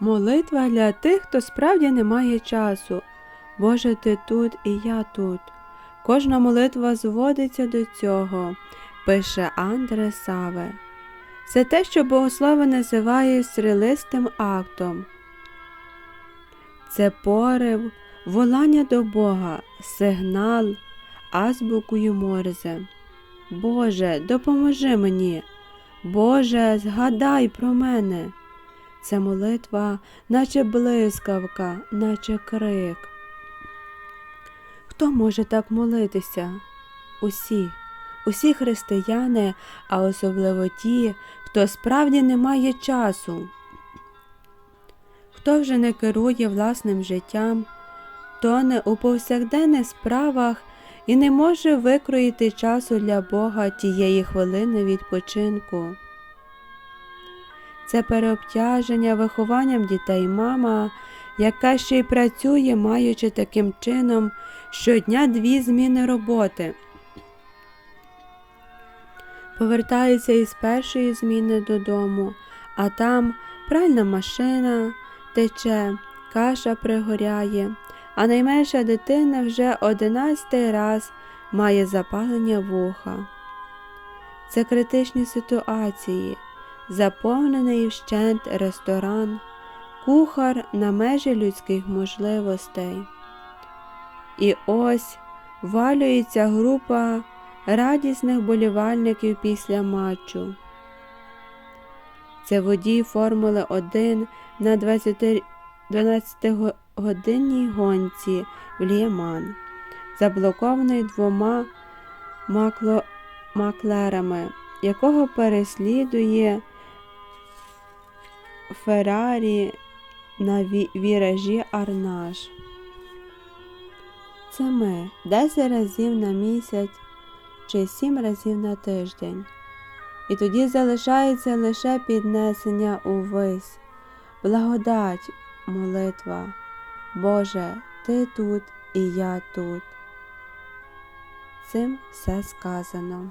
Молитва для тих, хто справді не має часу. Боже, ти тут і я тут. Кожна молитва зводиться до цього, пише Андре Саве. Це те, що богослови називає стрілистим актом. Це порив, волання до Бога, сигнал, азбукою Морзе. Боже, допоможи мені. Боже, згадай про мене. Це молитва, наче блискавка, наче крик. Хто може так молитися? Усі, усі християни, а особливо ті, хто справді не має часу. Хто вже не керує власним життям, тоне у повсякденних справах і не може викроїти часу для Бога тієї хвилини відпочинку. Це переобтяження вихованням дітей мама, яка ще й працює, маючи таким чином щодня дві зміни роботи. Повертається із першої зміни додому, а там пральна машина тече, каша пригоряє, а найменша дитина вже одинадцятий раз має запалення вуха. Це критичні ситуації, заповнений вщент ресторан, кухар на межі людських можливостей. І ось валюється група радісних болівальників після матчу. Це водій Формули 1 на 12-годинній гонці в Лієман, заблокований двома макло... маклерами, якого переслідує Феррарі на віражі Арнаж. Це ми 10 разів на місяць чи 7 разів на тиждень. І тоді залишається лише піднесення увесь, благодать, молитва. Боже, Ти тут і я тут. Цим все сказано.